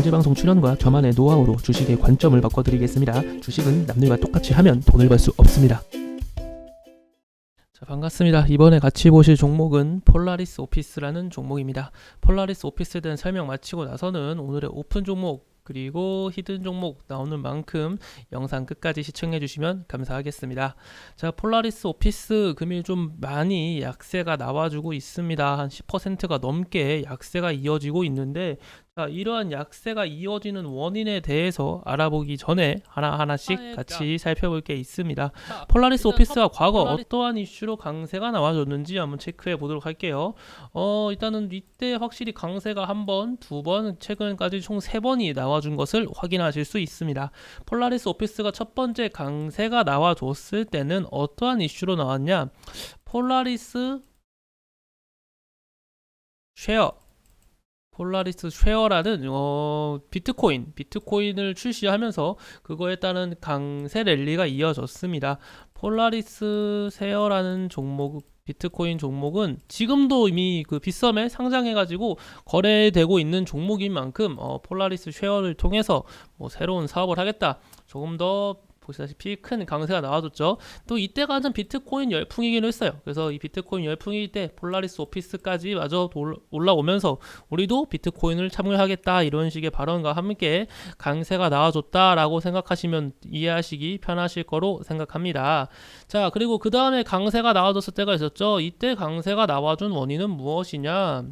공개방송 출연과 저만의 노하우로 주식의 관점을 바꿔드리겠습니다. 주식은 남들과 똑같이 하면 돈을 벌 수 없습니다. 자, 반갑습니다. 이번에 같이 보실 종목은 폴라리스 오피스라는 종목입니다. 폴라리스 오피스에 대한 설명 마치고 나서는 오늘의 오픈 종목 그리고 히든 종목 나오는 만큼 영상 끝까지 시청해 주시면 감사하겠습니다. 자, 폴라리스 오피스 금일 좀 많이 약세가 나와주고 있습니다. 한 10%가 넘게 약세가 이어지고 있는데 자, 이러한 약세가 이어지는 원인에 대해서 알아보기 전에 하나하나씩 아, 예, 같이 살펴볼 게 있습니다. 자, 폴라리스 오피스가 첫- 과거 어떠한 이슈로 강세가 나와줬는지 한번 체크해 보도록 할게요. 어, 일단은 이때 확실히 강세가 한 번, 두 번, 최근까지 총 세 번이 나와준 것을 확인하실 수 있습니다. 폴라리스 오피스가 첫 번째 강세가 나와줬을 때는 어떠한 이슈로 나왔냐? 폴라리스 쉐어 폴라리스 쉐어라는 어, 비트코인, 비트코인을 출시하면서 그거에 따른 강세 랠리가 이어졌습니다. 폴라리스 쉐어라는 종목, 비트코인 종목은 지금도 이미 그 빗썸에 상장해가지고 거래되고 있는 종목인 만큼 어, 폴라리스 쉐어를 통해서 뭐 새로운 사업을 하겠다. 조금 더 보시다시피 큰 강세가 나와줬죠. 또 이때가 한참 비트코인 열풍이긴 했어요. 그래서 이 비트코인 열풍일 때 폴라리스 오피스까지 마저 돌- 올라오면서 우리도 비트코인을 참여하겠다 이런 식의 발언과 함께 강세가 나와줬다라고 생각하시면 이해하시기 편하실 거로 생각합니다. 자 그리고 그 다음에 강세가 나와줬을 때가 있었죠. 이때 강세가 나와준 원인은 무엇이냐?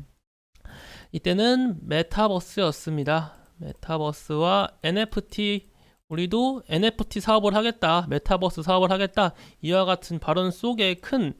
이때는 메타버스였습니다. 메타버스와 NFT 우리도 NFT 사업을 하겠다, 메타버스 사업을 하겠다 이와 같은 발언 속에 큰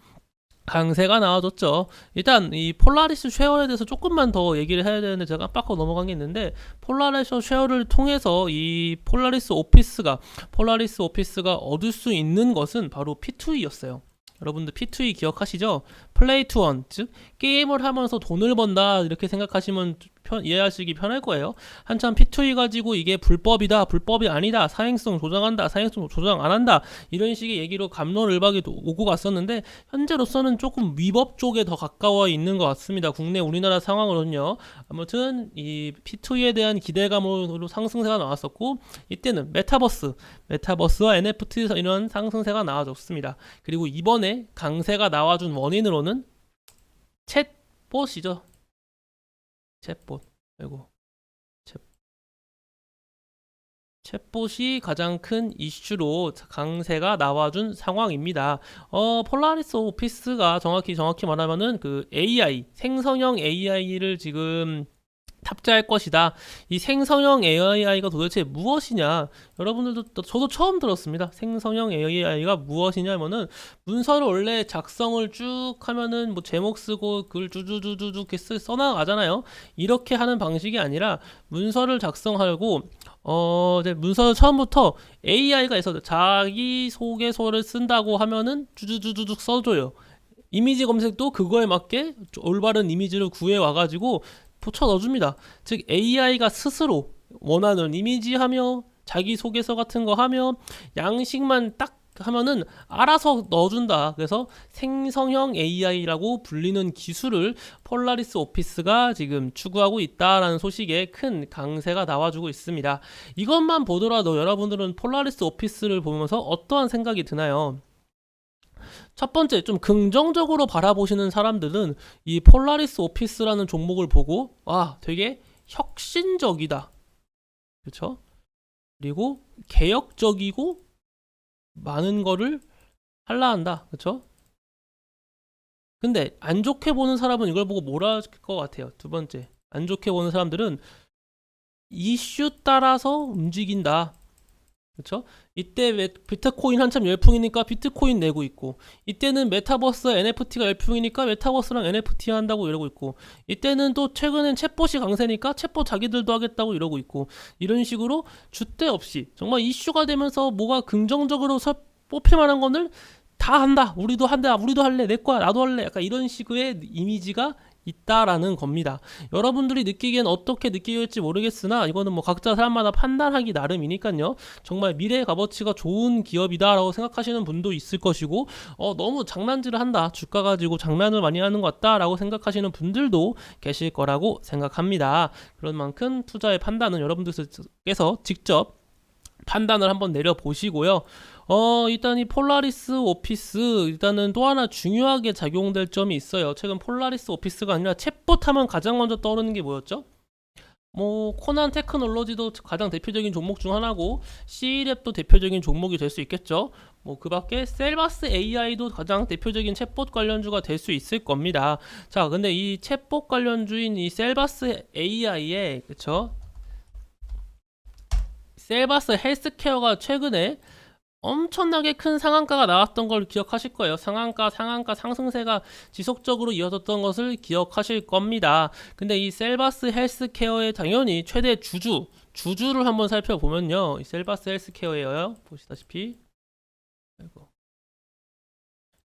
강세가 나와줬죠. 일단 이 폴라리스 쉐어에 대해서 조금만 더 얘기를 해야 되는데 제가 깜빡하고 넘어간 게 있는데 폴라리스 쉐어를 통해서 이 폴라리스 오피스가 폴라리스 오피스가 얻을 수 있는 것은 바로 P2E였어요. 여러분들 P2E 기억하시죠? 플레이 투 원, 즉 게임을 하면서 돈을 번다 이렇게 생각하시면 편, 이해하시기 편할 거예요. 한참 P2E 가지고 이게 불법이다, 불법이 아니다, 사행성 조장한다, 사행성 조장 안 한다 이런 식의 얘기로 감론을박이 오고 갔었는데 현재로서는 조금 위법 쪽에 더 가까워 있는 것 같습니다. 국내 우리나라 상황으로는요. 아무튼 이 P2E에 대한 기대감으로 상승세가 나왔었고 이때는 메타버스, 메타버스와 NFT 이런 상승세가 나와줬습니다. 그리고 이번에 강세가 나와준 원인으로는 챗봇이죠. 챗봇. 아이고. 챗. 챗봇이 가장 큰 이슈로 강세가 나와준 상황입니다. 어, 폴라리스 오피스가 정확히 정확히 말하면은 그 AI 생성형 AI를 지금 탑재할 것이다. 이 생성형 AI가 도대체 무엇이냐? 여러분들도 또- 저도 처음 들었습니다. 생성형 AI가 무엇이냐면은 문서를 원래 작성을 쭉 하면은 뭐 제목 쓰고 글 쭈쭈쭈쭈 이렇게 쓰- 써나가잖아요. 이렇게 하는 방식이 아니라 문서를 작성하고 어 이제 문서를 처음부터 AI가 있어도 자기 소개서를 쓴다고 하면은 쭈쭈쭈쭈 써줘요. 이미지 검색도 그거에 맞게 올바른 이미지를 구해 와가지고 붙여 넣어줍니다. 즉 AI가 스스로 원하는 이미지 하며 자기 소개서 같은 거 하며 양식만 딱 하면은 알아서 넣어준다. 그래서 생성형 AI라고 불리는 기술을 폴라리스 오피스가 지금 추구하고 있다라는 소식에 큰 강세가 나와주고 있습니다. 이것만 보더라도 여러분들은 폴라리스 오피스를 보면서 어떠한 생각이 드나요? 첫 번째, 좀 긍정적으로 바라보시는 사람들은 이 폴라리스 오피스라는 종목을 보고, 와, 되게 혁신적이다. 그렇죠? 그리고 개혁적이고 많은 거를 할라 한다. 그렇죠? 근데 안 좋게 보는 사람은 이걸 보고 뭐라 할 것 같아요. 두 번째, 안 좋게 보는 사람들은 이슈 따라서 움직인다. 그렇죠? 이때 왜 비트코인 한참 열풍이니까 비트코인 내고 있고 이때는 메타버스 NFT가 열풍이니까 메타버스랑 NFT 한다고 이러고 있고 이때는 또 최근엔 챗봇이 강세니까 챗봇 자기들도 하겠다고 이러고 있고 이런 식으로 주대 없이 정말 이슈가 되면서 뭐가 긍정적으로 서- 뽑힐 만한 거를 다 한다. 우리도 한다. 우리도 할래. 내 거야. 나도 할래. 약간 이런 식의 이미지가 있다라는 겁니다. 여러분들이 느끼기엔 어떻게 느끼겠지 모르겠으나 이거는 뭐 각자 사람마다 판단하기 나름이니까요. 정말 미래 값어치가 좋은 기업이다라고 생각하시는 분도 있을 것이고 어, 너무 장난질을 한다. 주가 가지고 장난을 많이 하는 것 같다라고 생각하시는 분들도 계실 거라고 생각합니다. 그런 만큼 투자의 판단은 여러분들께서 직접 판단을 한번 내려 보시고요. 어, 일단 이 폴라리스 오피스 일단은 또 하나 중요하게 작용될 점이 있어요. 최근 폴라리스 오피스가 아니라 챗봇 하면 가장 먼저 떠오르는 게 뭐였죠? 뭐 코난 테크놀로지도 가장 대표적인 종목 중 하나고 C랩도 대표적인 종목이 될 수 있겠죠. 뭐 그밖에 셀바스 AI도 가장 대표적인 챗봇 관련주가 될 수 있을 겁니다. 자, 근데 이 챗봇 관련주인 이 셀바스 AI의 그쵸? 셀바스 헬스케어가 최근에 엄청나게 큰 상한가가 나왔던 걸 기억하실 거예요. 상한가, 상한가 상승세가 지속적으로 이어졌던 것을 기억하실 겁니다. 근데 이 셀바스 헬스케어의 당연히 최대 주주, 주주를 한번 살펴보면요. 이 셀바스 헬스케어예요. 보시다시피. 아이고.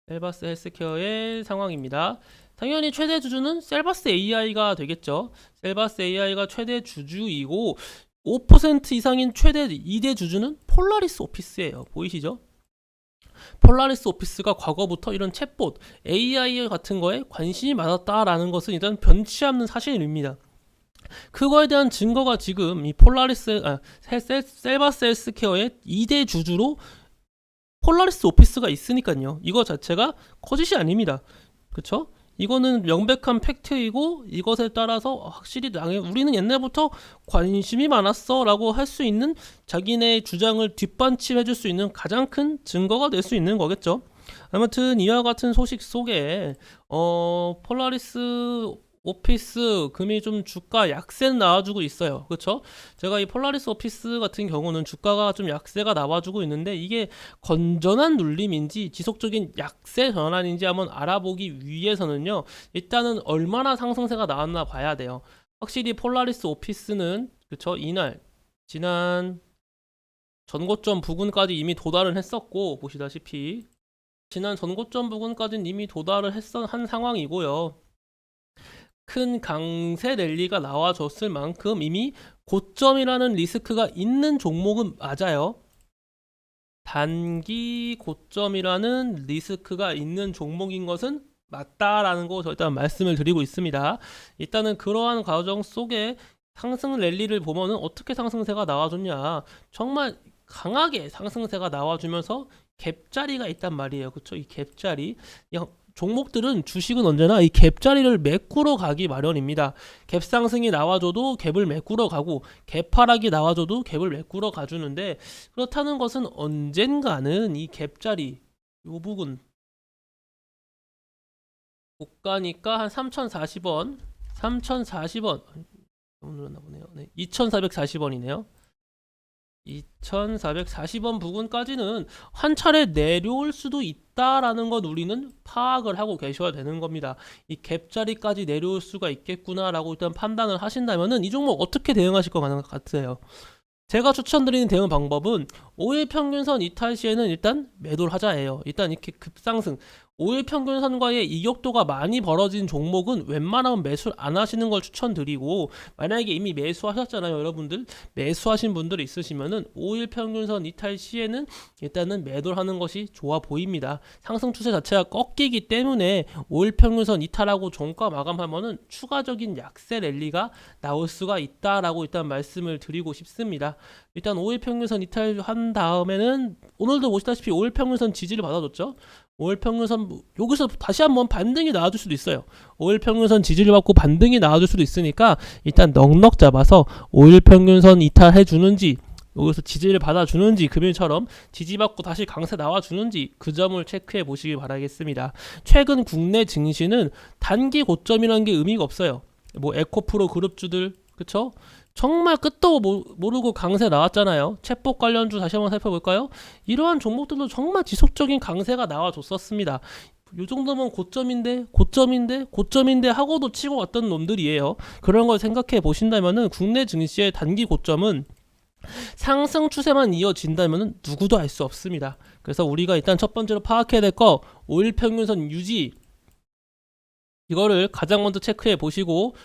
셀바스 헬스케어의 상황입니다. 당연히 최대 주주는 셀바스 AI가 되겠죠. 셀바스 AI가 최대 주주이고 5% 이상인 최대 2대 주주는 폴라리스 오피스예요. 보이시죠? 폴라리스 오피스가 과거부터 이런 챗봇, AI 같은 거에 관심이 많았다라는 것은 일단 변치 않는 사실입니다. 그거에 대한 증거가 지금 이 폴라리스, 아, 셀, 셀바스 헬스케어의 2대 주주로 폴라리스 오피스가 있으니까요. 이거 자체가 거짓이 아닙니다. 그쵸? 이거는 명백한 팩트이고 이것에 따라서 확실히 당해 우리는 옛날부터 관심이 많았어라고 할 수 있는 자기네 주장을 뒷받침해 줄 수 있는 가장 큰 증거가 될 수 있는 거겠죠. 아무튼 이와 같은 소식 속에 어 폴라리스 오피스 금이 좀 주가 약세는 나와주고 있어요. 그렇죠? 제가 이 폴라리스 오피스 같은 경우는 주가가 좀 약세가 나와주고 있는데 이게 건전한 눌림인지 지속적인 약세 전환인지 한번 알아보기 위해서는요. 일단은 얼마나 상승세가 나왔나 봐야 돼요. 확실히 폴라리스 오피스는 그렇죠? 이날 지난 전고점 부근까지 이미 도달을 했었고 보시다시피 지난 전고점 부근까지는 이미 도달을 했던 한 상황이고요. 큰 강세 랠리가 나와줬을 만큼 이미 고점이라는 리스크가 있는 종목은 맞아요. 단기 고점이라는 리스크가 있는 종목인 것은 맞다라는 거 일단 말씀을 드리고 있습니다. 일단은 그러한 과정 속에 상승 랠리를 보면은 어떻게 상승세가 나와줬냐. 정말 강하게 상승세가 나와주면서 갭자리가 있단 말이에요. 그쵸? 이 갭자리. 종목들은 주식은 언제나 이 갭자리를 메꾸러 가기 마련입니다. 갭 상승이 나와줘도 갭을 메꾸러 가고 갭 하락이 나와줘도 갭을 메꾸러 가주는데 그렇다는 것은 언젠가는 이 갭자리 요 부분 고가니까 한 3,040원 3,040원 너무 늘었나 보네요. 네, 2,440원이네요. 2,440원 부근까지는 한 차례 내려올 수도 있다라는 것 우리는 파악을 하고 계셔야 되는 겁니다. 이 갭자리까지 내려올 수가 있겠구나라고 일단 판단을 하신다면은 이 종목 어떻게 대응하실 것 같으세요? 제가 추천드리는 대응 방법은 5일 평균선 이탈 시에는 일단 매도를 하자예요. 일단 이렇게 급상승 5일 평균 선과의 이격도가 많이 벌어진 종목은 웬만하면 매수를 안 하시는 걸 추천드리고 만약에 이미 매수하셨잖아요 여러분들. 매수하신 분들이 있으시면은 5일 평균선 이탈 시에는 일단은 매도를 하는 것이 좋아 보입니다. 상승 추세 자체가 꺾이기 때문에 5일 평균선 이탈하고 종가 마감하면은 추가적인 약세 랠리가 나올 수가 있다라고 일단 말씀을 드리고 싶습니다 일단 5일 평균선 이탈한 다음에는 오늘도 보시다시피 5일 평균선 지지를 받아줬죠 5일 평균선 여기서 다시 한번 반등이 나와줄 수도 있어요. 5일 평균선 지지를 받고 반등이 나와줄 수도 있으니까 일단 넉넉 잡아서 5일 평균선 이탈해 주는지 여기서 지지를 받아주는지 금일처럼 지지받고 다시 강세 나와주는지 그 점을 체크해 보시기 바라겠습니다. 최근 국내 증시는 단기 고점이라는 게 의미가 없어요. 뭐 에코프로 그룹주들 그쵸? 정말 끝도 모르고 강세 나왔잖아요. 챗봇 관련주 다시 한번 살펴볼까요? 이러한 종목들도 정말 지속적인 강세가 나와줬었습니다. 요 정도면 고점인데 고점인데 고점인데 하고도 치고 왔던 놈들이에요. 그런 걸 생각해 보신다면은 국내 증시의 단기 고점은 상승 추세만 이어진다면 누구도 알 수 없습니다. 그래서 우리가 일단 첫 번째로 파악해야 될 거 5일 평균선 유지 이거를 가장 먼저 체크해 보시고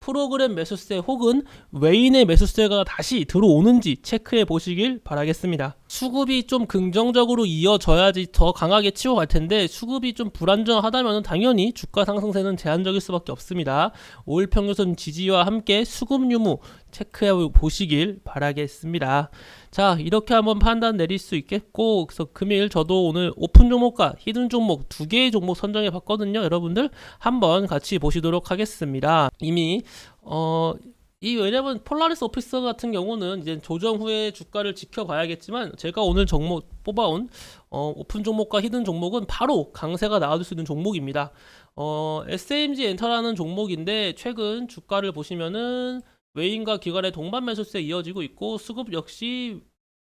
프로그램 매수세 혹은 외인의 매수세가 다시 들어오는지 체크해 보시길 바라겠습니다. 수급이 좀 긍정적으로 이어져야지 더 강하게 치고 갈 텐데 수급이 좀 불안정하다면 당연히 주가 상승세는 제한적일 수밖에 없습니다. 5일 평균선 지지와 함께 수급 유무 체크해 보시길 바라겠습니다. 자, 이렇게 한번 판단 내릴 수 있겠고, 그래서 금일 저도 오늘 오픈 종목과 히든 종목 두 개의 종목 선정해 봤거든요. 여러분들 한번 같이 보시도록 하겠습니다. 이미 어, 이 왜냐면 폴라리스 오피스 같은 경우는 이제 조정 후에 주가를 지켜봐야겠지만 제가 오늘 종목 뽑아온 어, 오픈 종목과 히든 종목은 바로 강세가 나와줄 수 있는 종목입니다. 어, SMG 엔터라는 종목인데 최근 주가를 보시면은 외인과 기관의 동반 매수세 이어지고 있고 수급 역시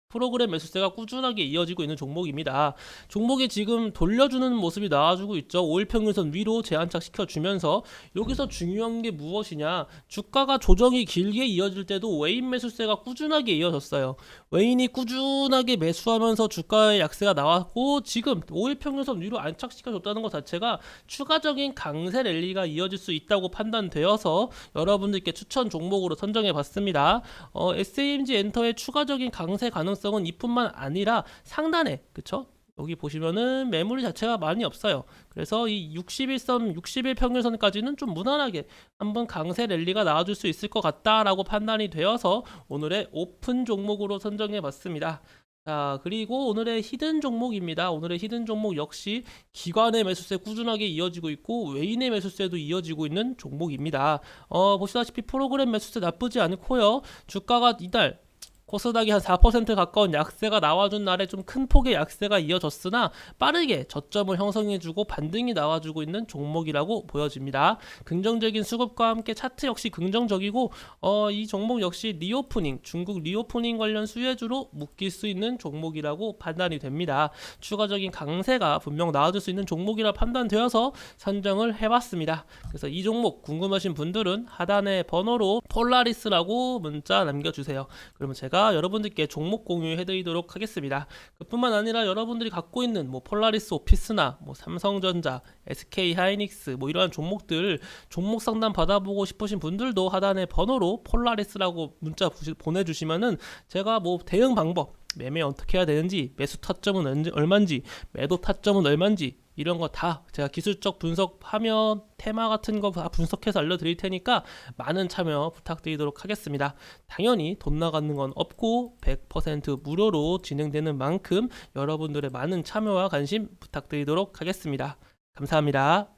프로그램 매수세가 꾸준하게 이어지고 있는 종목입니다. 종목이 지금 돌려주는 모습이 나와주고 있죠. 5일 평균선 위로 재안착 시켜 주면서 여기서 중요한 게 무엇이냐? 주가가 조정이 길게 이어질 때도 외인 매수세가 꾸준하게 이어졌어요. 외인이 꾸준하게 매수하면서 주가의 약세가 나왔고 지금 5일 평균선 위로 안착시켜 줬다는 것 자체가 추가적인 강세 랠리가 이어질 수 있다고 판단되어서 여러분들께 추천 종목으로 선정해 봤습니다. 어, SAMG 엔터의 추가적인 강세 가능 성은 이뿐만 아니라 상단에 그쵸? 여기 보시면은 매물 자체가 많이 없어요. 그래서 이 61선, 61 평균선까지는 좀 무난하게 한번 강세 랠리가 나와줄 수 있을 것 같다라고 판단이 되어서 오늘의 오픈 종목으로 선정해 봤습니다. 자, 그리고 오늘의 히든 종목입니다. 오늘의 히든 종목 역시 기관의 매수세 꾸준하게 이어지고 있고 외인의 매수세도 이어지고 있는 종목입니다. 어, 보시다시피 프로그램 매수세 나쁘지 않고요. 주가가 이달 코스닥이 한 4% 가까운 약세가 나와준 날에 좀 큰 폭의 약세가 이어졌으나 빠르게 저점을 형성해주고 반등이 나와주고 있는 종목이라고 보여집니다. 긍정적인 수급과 함께 차트 역시 긍정적이고 어, 이 종목 역시 리오프닝 중국 리오프닝 관련 수혜주로 묶일 수 있는 종목이라고 판단이 됩니다. 추가적인 강세가 분명 나와줄 수 있는 종목이라 판단되어서 선정을 해봤습니다. 그래서 이 종목 궁금하신 분들은 하단의 번호로 폴라리스라고 문자 남겨주세요. 그러면 제가 여러분들께 종목 공유해 드리도록 하겠습니다. 그뿐만 아니라 여러분들이 갖고 있는 뭐 폴라리스 오피스나 뭐 삼성전자, SK 하이닉스 뭐 이러한 종목들 종목 상담 받아보고 싶으신 분들도 하단의 번호로 폴라리스라고 문자 부시- 보내 주시면은 제가 뭐 대응 방법 매매 어떻게 해야 되는지 매수 타점은 얼마인지 매도 타점은 얼마인지 이런 거 다 제가 기술적 분석하면 테마 같은 거 다 분석해서 알려드릴 테니까 많은 참여 부탁드리도록 하겠습니다. 당연히 돈 나가는 건 없고 100% 무료로 진행되는 만큼 여러분들의 많은 참여와 관심 부탁드리도록 하겠습니다. 감사합니다.